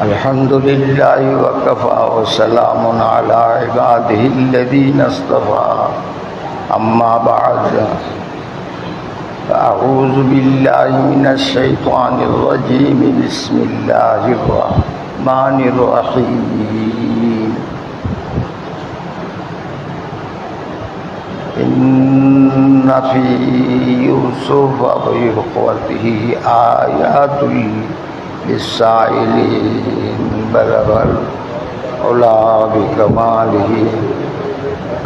الحمد لله وكفى وسلام على عباده الذين اصطفى. أما بعد فأعوذ بالله من الشيطان الرجيم. بسم الله الرحمن الرحيم. إن في يوسف وإخوته آيات للسائلين بلغ العلا بكماله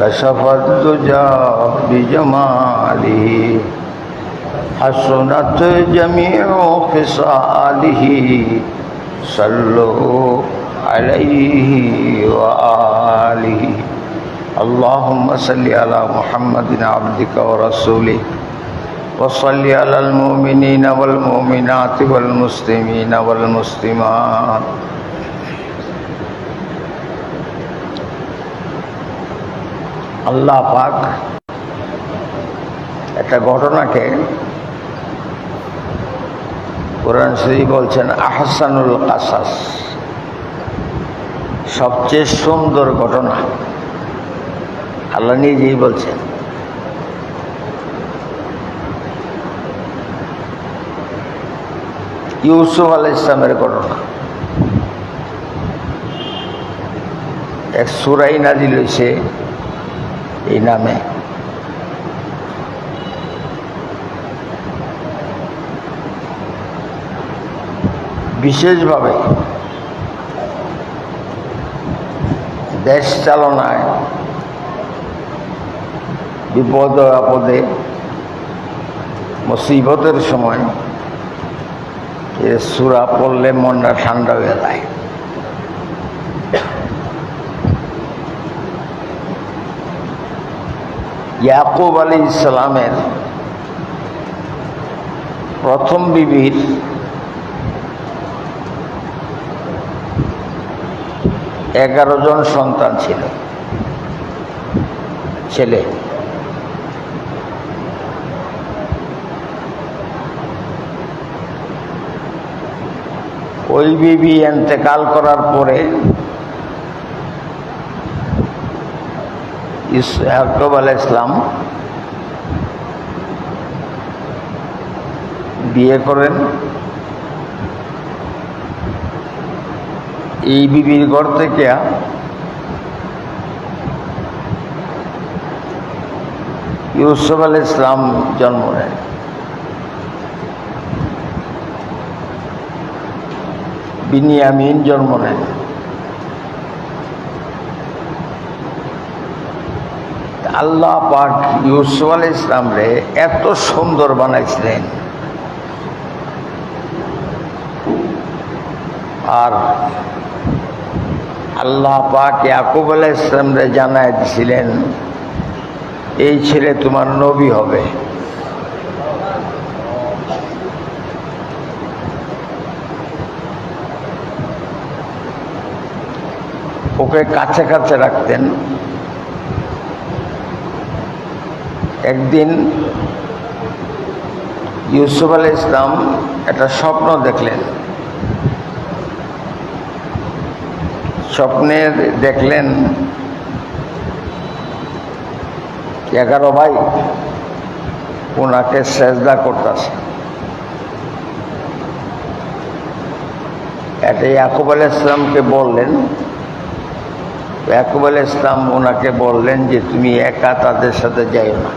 كشف الدجى بجماله حسنت جميع خصاله صلوا عليه وآله. اللهم صل على محمد عبدك ورسولك وصل على المؤمنين والمؤمنات والمسلمين والمسلمات আল্লাহ পাক একটা ঘটনাকে কোরআন শরীফ বলছেন আহসানুল কাসাস সবচেয়ে সুন্দর ঘটনা আল্লাহ নিজেই বলছেন ইউসুফ আল ইসলামের ঘটনা। এক সুরাই নাজিল হয়েছে এই নামে। বিশেষভাবে দেশ চালনায় বিপদ আপদে, মুসিবতের সময় এ সুরা পড়লে মনটা ঠান্ডা হয়ে যায়। ইয়াকুব আলী ইসলামের প্রথম বিবির এগারো জন সন্তান ছিল। ছেলে। ওই বিবি এন্তেকাল করার পরে ইয়াকুব আল ইসলাম বিয়ে করেন। এই বিবির ঘর থেকে ইউসুফ আল ইসলাম জন্ম নেন। বিনিয়ামিন জন্ম নেন আল্লাহ পাক ইউসুফ আল ইসলাম রে এত সুন্দর বানাইছিলেন। আর আল্লাহ পাক ইয়াকুব আলাহ ইসলামরে জানাই দিছিলেন, এই ছেলে তোমার নবী হবে। ওকে কাছে কাছে রাখতেন। একদিন ইউসুফ আল ইসলাম একটা স্বপ্ন দেখলেন। স্বপ্নে দেখলেন এগারো ভাই ওনাকে সেজদা করতেছে। এটা ইয়াকুব আল ইসলামকে বললেন আল ইসলাম ওনাকে বললেন যে তুমি একা তাদের সাথে যাইও না।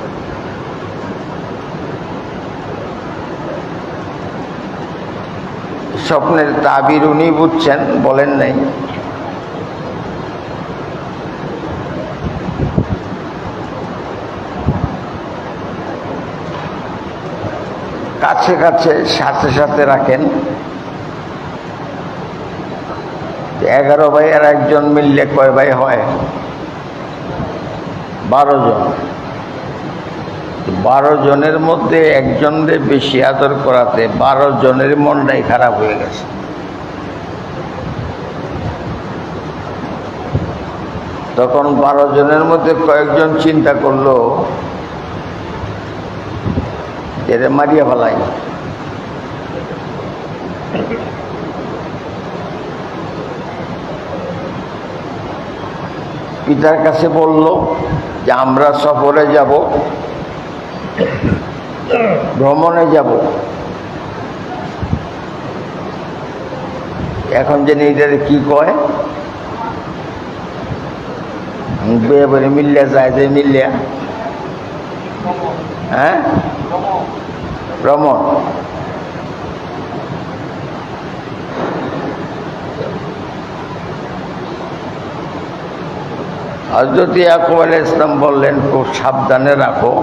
স্বপ্নের তাবির উনি বুঝছেন, বলেন নাই। কাছে কাছে সাথে সাথে রাখেন। এগারো ভাই আর একজন মিললে কয় ভাই হয়? বারো জন। বারো জনের মধ্যে একজনদের বেশি আদর করাতে বারো জনের মনটাই খারাপ হয়ে গেছে। তখন বারো জনের মধ্যে কয়েকজন চিন্তা করল, এরে মারিয়া ফেলাই পিতার কাছে বলল যে আমরা সফরে যাব, ভ্রমণে যাব। এখন যে এটার কি কয়? বিয়ে করে মিললে যায় যে মিললে হ্যাঁ? ভ্রমণ। হজরত ইয়াকুব আলাহ ইসলাম বললেন, খুব সাবধানে রাখো।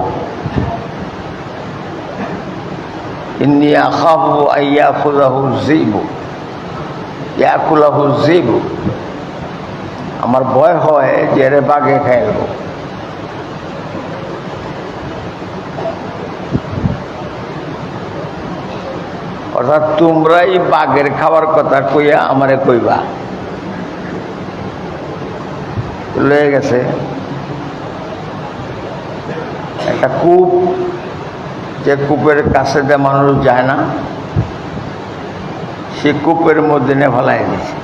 আমার ভয় হয় যে এরে বাঘে খাইব অর্থাৎ তোমরাই বাঘের খাবার কথা কইয়া আমারে কইবা। লয়ে গেছে। একটা কূপ, যে কূপের কাছে যে মানুষ যায় না, সে কূপের মধ্যে নিয়ে ফেলাই দিছে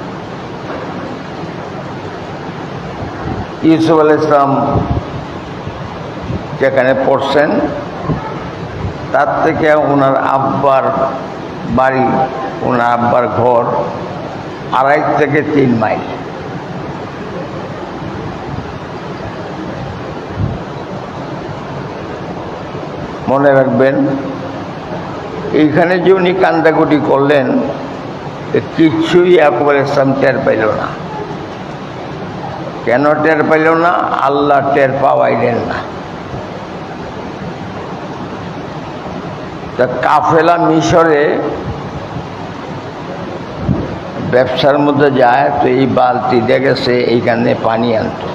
ইউসুফ আল ইসলাম যেখানে পড়ছেন, তার থেকে ওনার আব্বার বাড়ি, ওনার আব্বার ঘর আড়াই থেকে তিন মাইল। মনে রাখবেন, এইখানে যে উনি কান্দাকুটি করলেন কিচ্ছুই একবার ইসলাম টের পাইল না। কেন টের পাইল না? আল্লাহ টের পাওয়াইলেন না। তা কাফেলা মিশরে ব্যবসার মধ্যে যায়, তো এই বালতি দেখেছে এইখানে পানি আনতো।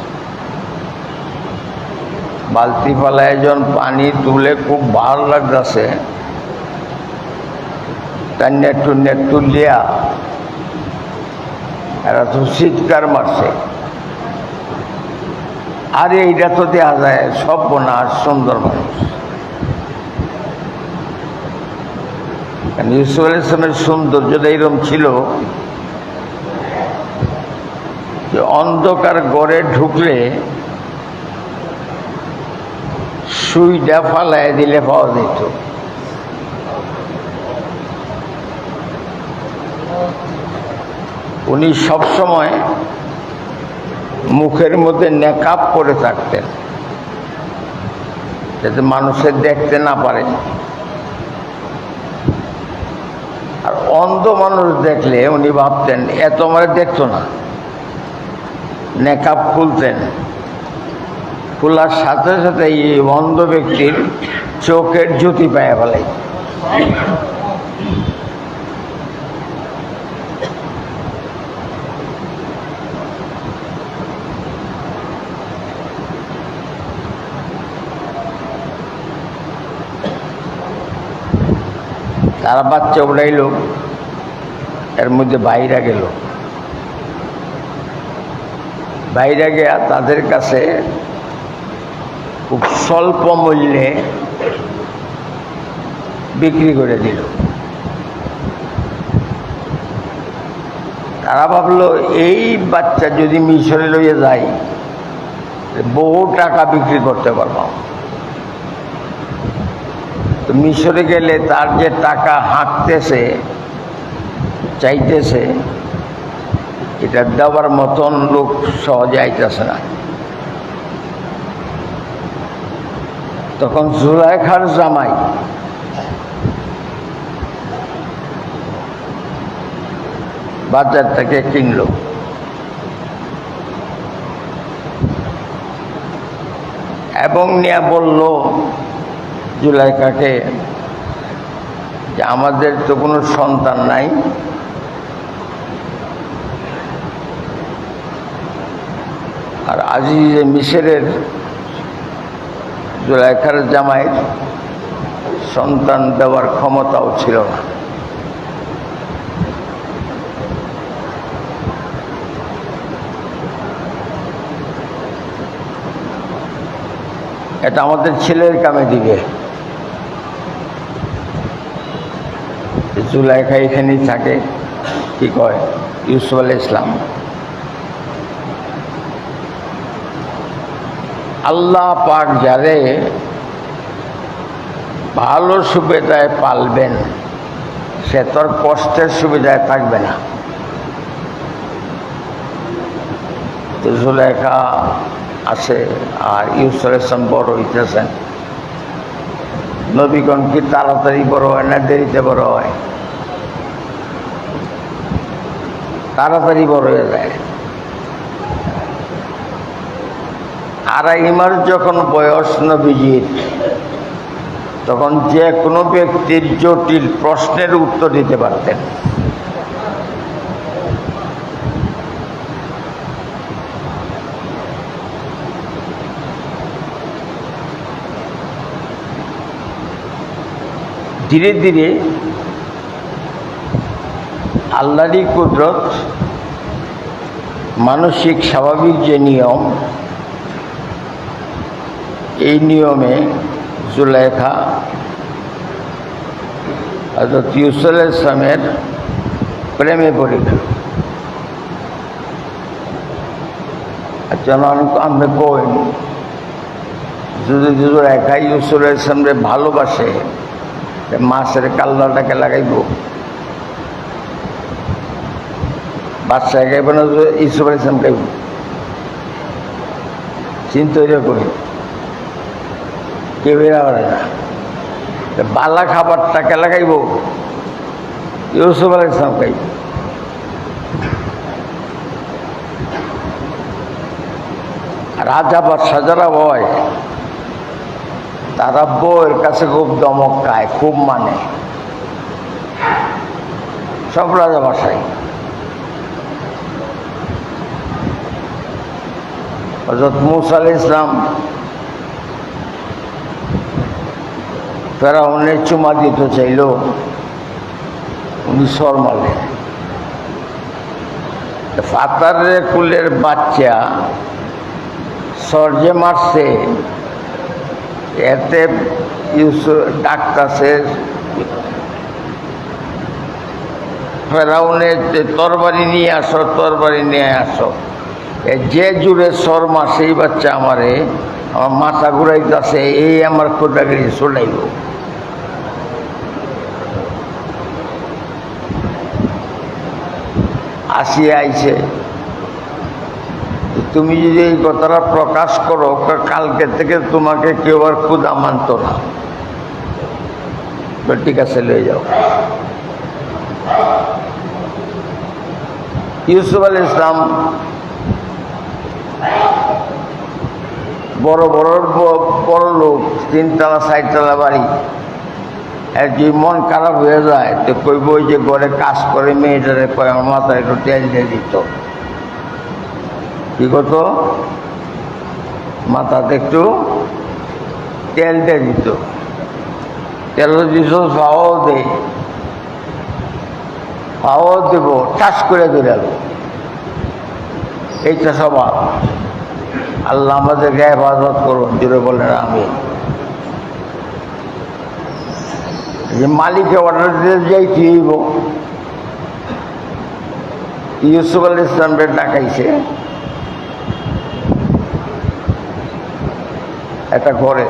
বালতি ফালায় একজন পানি তুলে খুব ভালো লাগতেছে। তার নেটু নেটু লিয়া এরা তো চিৎকার মারছে। আরে এইটা তো দেওয়া যায় সব বোনা সুন্দর মানুষ। ইউসুফ আল ইসলামের সৌন্দর্যটা এরকম ছিল যে অন্ধকার গড়ে ঢুকলে সুইটা ফালাই দিলে পাওয়া যেত। উনি সবসময় মুখের মধ্যে নেকাপ করে থাকতেন, যাতে মানুষের দেখতে না পারে। আর অন্ধ মানুষ দেখলে উনি ভাবতেন, এত আমার দেখতো না। নেকাপ খুলতেন। খোলার সাথে সাথে এই অন্ধ ব্যক্তির চোখের জ্যোতি পায় ফেলাই তারা বাচ্চা উড়াইল, এর মধ্যে বাইরা গেল। বাইরে গিয়া তাদের কাছে খুব স্বল্প মূল্যে বিক্রি করে দিল। তারা ভাবলো, এই বাচ্চা যদি মিশরে লইয়ে যায়, বহু টাকা বিক্রি করতে পারব। তো মিশরে গেলে তার যে টাকা হাঁকতেছে চাইতেছে, এটা দেওয়ার মতন লোক সহজে আইতেছে না। তখন জুলাইখার জামাই। বাজার থেকে কিনলো। এবং নিয়ে বলল জুলাইকাকে যে আমাদের তো কোনো সন্তান নাই। আর আজিজে মিশরের জুলাইখার জামাইয়ের সন্তান দেওয়ার ক্ষমতাও ছিল না। এটা আমাদের ছেলের কামে দিবে। জুলাইখা এখানেই থাকে, কি কয়? ইউসুফ আল ইসলাম আল্লাহ পাক যারে ভালো সুবিধায় পালবেন, সে তোর কষ্টের সুবিধায় থাকবে না। তো জুলেখা আছে, আর ইউসুল ইসলাম বড় হইতেছেন। নবীগণ কি তাড়াতাড়ি বড় হয় না দেরিতে বড় হয়? তাড়াতাড়ি বড় হয়ে যায়। আড়াই মাস যখন বয়স নবীজির, তখন যে কোনো ব্যক্তির জটিল প্রশ্নের উত্তর দিতে পারতেন। ধীরে ধীরে আল্লাহরই কুদরত, মানসিক, স্বাভাবিক যে নিয়ম নিয়মে জুলেখা হজরত ইউসুল ইসলামের প্রেমে পড়ে গেল। যেন আমি কই যদি জুলেখা ইউসুল ইসলামরে ভালোবাসে মাছের কাল্লাটাকে লাগাইব। বাচ্চা গাইব না ইসুফ ইসলাম গাইব। চিন্তা করি না তা বালা খাবারটা কে লাগাইব? ইউসুফ আল ইসলাম খাইব। রাজা বা সাজারা হয়, তারা বউয়ের কাছে খুব দমক খায়, খুব মানে। সব রাজা বাসায়। হজরত মুসা আল ইসলাম ফেরাউনের চুমা দিতে চাইল উনি সর মারলে ফাতারের কুলের বাচ্চা সর যে মারছে, এতে ডাকতাছে, ফেরাউনের তরবারি নিয়ে আসো, তরবারি নিয়ে আসো। যে জুড়ে শর্মা সেই বাচ্চা আমারে আমার মাথা ঘুরাইতেছে, এই আমার খোদাগিরি চলাইব আসিয়ে আইছে। তুমি যদি এই কথাটা প্রকাশ করো কালকে থেকে তোমাকে কেউ আর ক্ষুদা মানত না। ঠিক আছে, লয়ে যাও। ইউসুফ আল ইসলাম বড় বড় বড় লোক, তিনতলা, চারতলা বাড়ি। আর যে মন খারাপ হয়ে যায়, তো কইব ওই যে ঘরে কাজ করে, মেয়েটারে কয়, আমার মাথায় একটু তেল দিয়ে দিত। কি করতো মাথাতে একটু তেল দিয়ে দিত। তেল দিত, পাও দে। পাও দেব টাচ করে গেল এইটা স্বভাব আল্লাহ আমাদেরকে হেফাজত করুন জুড়ে বলেন আমি যে মালিকে অর্ডার দিতে যাই কি ইউসুফ আল ইসলামকে ডাকাইছে। একটা ঘরে।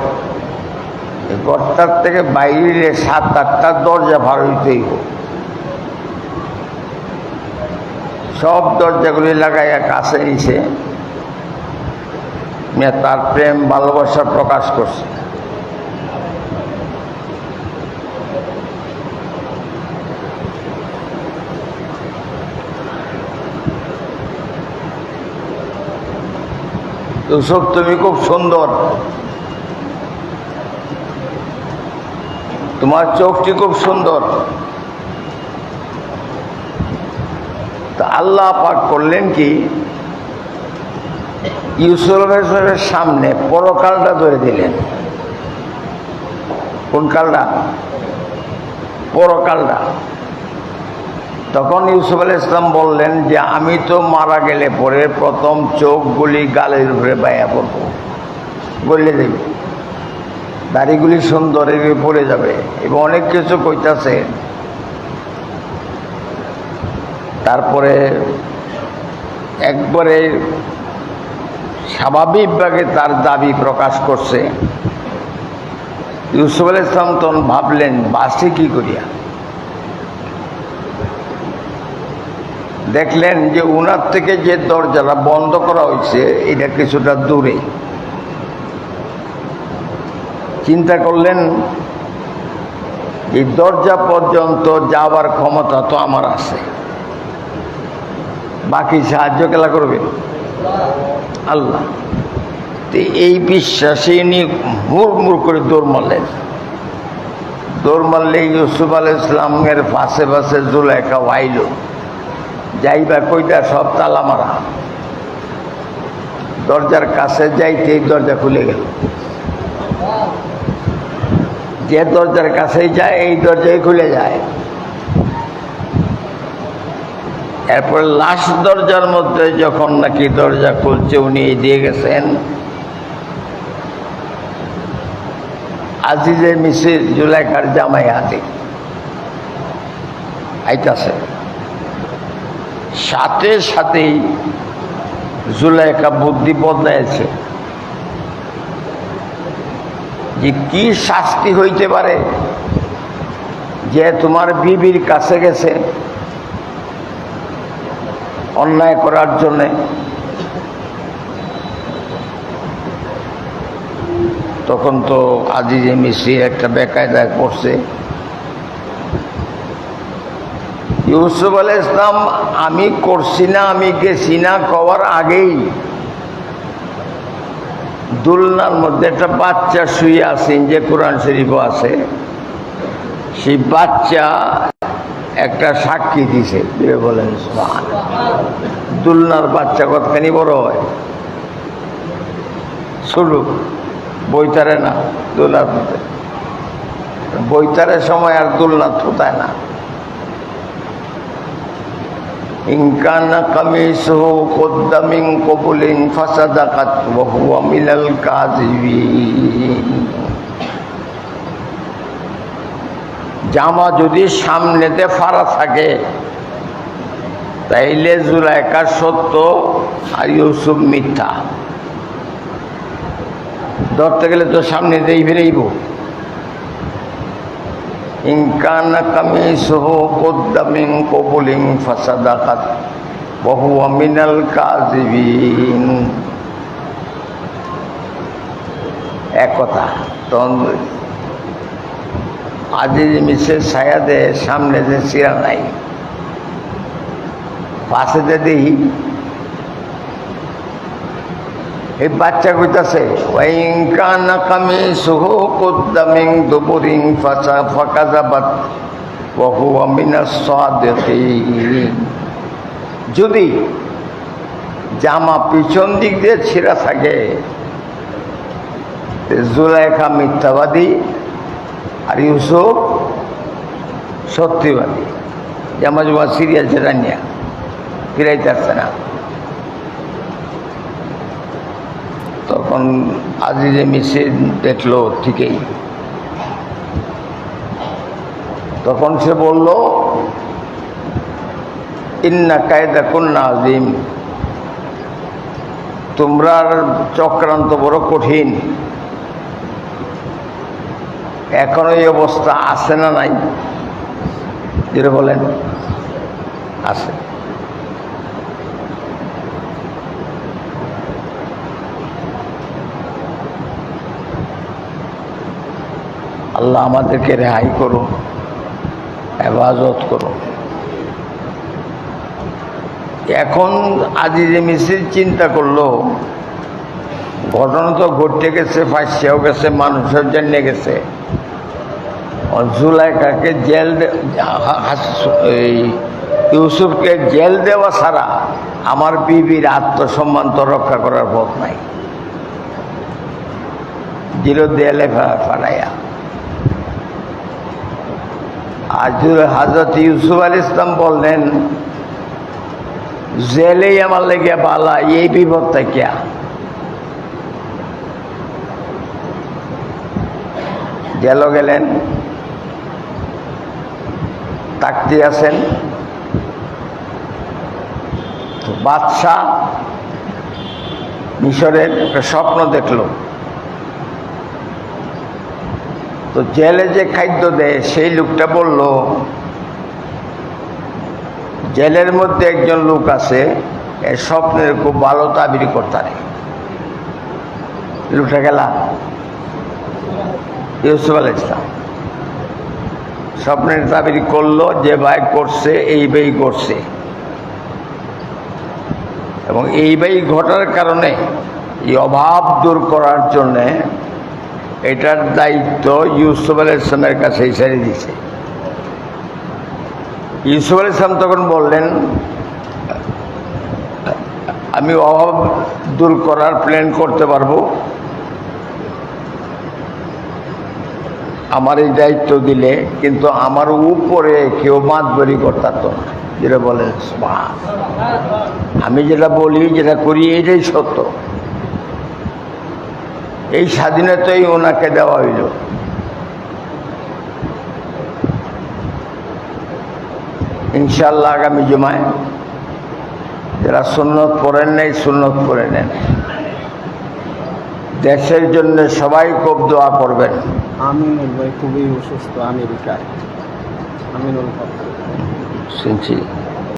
ঘরটার থেকে বাইরে সাত আটটা দরজা ভার হইতে হইব। সব দরজাগুলি লাগাইয়া কাছে নিছে। মেয়ে তার প্রেম, ভালোবাসা প্রকাশ করছে। ইউসুফ তুমি খুব সুন্দর। তোমার চোখটি খুব সুন্দর। তা আল্লাহ পাক করলেন কি? ইউসুফের সামনে পরকালটা ধরে দিলেন। কোন কালটা? পরকালটা তখন ইউসুফ আল ইসলাম বললেন যে, আমি তো মারা গেলে পরে প্রথম চোখগুলি গালের উপরে বাইয়া পড়ব। বললে দেবে। দাড়িগুলি সুন্দর এভাবে পড়ে যাবে এবং অনেক কিছু কইতাছে। তারপরে একবারে স্বাভাবিকভাবে তার দাবি প্রকাশ করছে। ইউসুফ আল ইসলাম তখন ভাবলেন বাসে কি করিয়া? দেখলেন যে উনার থেকে যে দরজাটা বন্ধ করা হয়েছে, এটা কিছুটা দূরে। চিন্তা করলেন, এই দরজা পর্যন্ত যাওয়ার ক্ষমতা তো আমার আছে। বাকি সাহায্য খেলা করবে আল্লাহ। এই বিশ্বাসে ইনি মুড়মুড় করে দৌড় মারলেন। দৌড় মারলে ইউসুফ আল ইসলামের পাশে পাশে ওয়াইল যাইবা কইটা সব তালা মারা। দরজার কাছে যাইতেই দরজা খুলে গেল। যে দরজার কাছেই যায়, এই দরজায় খুলে যায়। এরপর লাস্ট দরজার মধ্যে যখন নাকি দরজা খুলছে, উনি দিয়ে গেছেন। আজিজে মিসির জুলাইকার জামাই হাতে আইতাছে। সাথে সাথেই জুলাইকা বুদ্ধি বদলাইছে। যে কি শাস্তি হইতে পারে? যে তোমার বিবির কাছে গেছে। অন্যায় করার জন্যে। তখন তো আজিজে মিশ্রি একটা বেকায়দায় করছে। ইউসুফ আল ইসলাম আমি করছি না, আমি গেছি না, কওয়ার আগেই দুলনার মধ্যে একটা বাচ্চা শুয়ে আছেন যে কোরআন শরীফও আছে। সেই বাচ্চা একটা সাক্ষী দিছে দিয়ে বলেন দুলনার বাচ্চা কতখানি বড় হয়? শুরু বইতারে না দোলার মধ্যে। বইতারের সময় আর দোলনা থোতায় না। ইনকানা কামিসহু কুদ্দা মিন কবুলিন ফাসাদাকাত ওয়া হুয়া মিনাল কাযিবিন। জামা যদি সামনেতে ফাড়া থাকে, তাইলে জুলাইকা সত্য আর ইউসুফ মিথ্যা। ধরতে গেলে তো সামনে দিয়ে বেরেইব ইনকানা কামিসহু কুদ্দা মিন কবুলিন ফাসাদাকাত হুয়া মিনাল কাযিবিন। এক কথা তখন আজি মিসের চায়াদে সামনে যে চিরা নাই, পাশে যে দেখি এই বাচ্চা কইতাছে যদি জামা পিছন দিক দিয়ে ছিঁড়া থাকে জুলাইখা মিথ্যাবাদী আর ইউসুফ সত্যিবাদী। জামা সিরিয়াল ছেড়া নিয়ে ফিরাইতে আসছে না। তখন আজিজে মিশে দেখল, ঠিকই। তখন সে বলল, ইন্না কায়দা কন্যা আজিম তোমরার চক্রান্ত বড় কঠিন। এখনও এই অবস্থা আছে না নাই? যেটা বলেন, আছে। আল্লাহ আমাদেরকে রেহাই করো হেফাজত করো এখন আজিজে মিছিল চিন্তা করল, ঘটনা তো ঘটতে গেছে, ফাঁসিয়াও গেছে, মানুষের জন্যে গেছে। জুলাইকাকে জেল এই ইউসুফকে জেল দেওয়া ছাড়া আমার বিবির আত্মসম্মান তো রক্ষা করার পথ নাই। হাজরত ইউসুফ আল ইসলাম বললেন, জেলেই আমার লেগে বালা, এই বিপদটা কিয়া জেল গেলেন তাকতে আছেন। বাদশাহ মিশরের একটা স্বপ্ন দেখল। তো জেলে যে খাদ্য দেয়, সেই লোকটা বলল, জেলের মধ্যে একজন লোক আছে, এ স্বপ্নের খুব ভালো তাবির করতারে লোকটা গেলা, ইউসুফ আল ইসলাম স্বপ্নের তাবির করল যে ভাই করছে, এই ভাই করছে। এবং এই ভাই ঘটার কারণে, এই অভাব দূর করার জন্যে এটার দায়িত্ব ইউসুফ আল ইসলামের কাছে ছেড়ে দিছে ইউসুফ আল ইসলাম তখন বললেন, আমি অভাব দূর করার প্ল্যান করতে পারব আমার এই দায়িত্ব দিলে, কিন্তু আমার উপরে কেউ মাতবরি করতাম যেটা সুবহান। আমি যেটা বলি, যেটা করি, এটাই সত্য। এই স্বাধীনতাই ওনাকে দেওয়া হইল। ইনশাল্লাহ আগামী জমায় যারা সুন্নত পড়েন নাই, সুন্নত করে নেন। দেশের জন্য সবাই খুব দোয়া করবেন। আমিনুল ভাই খুবই অসুস্থ আমেরিকায় আমিনুল শুনছি।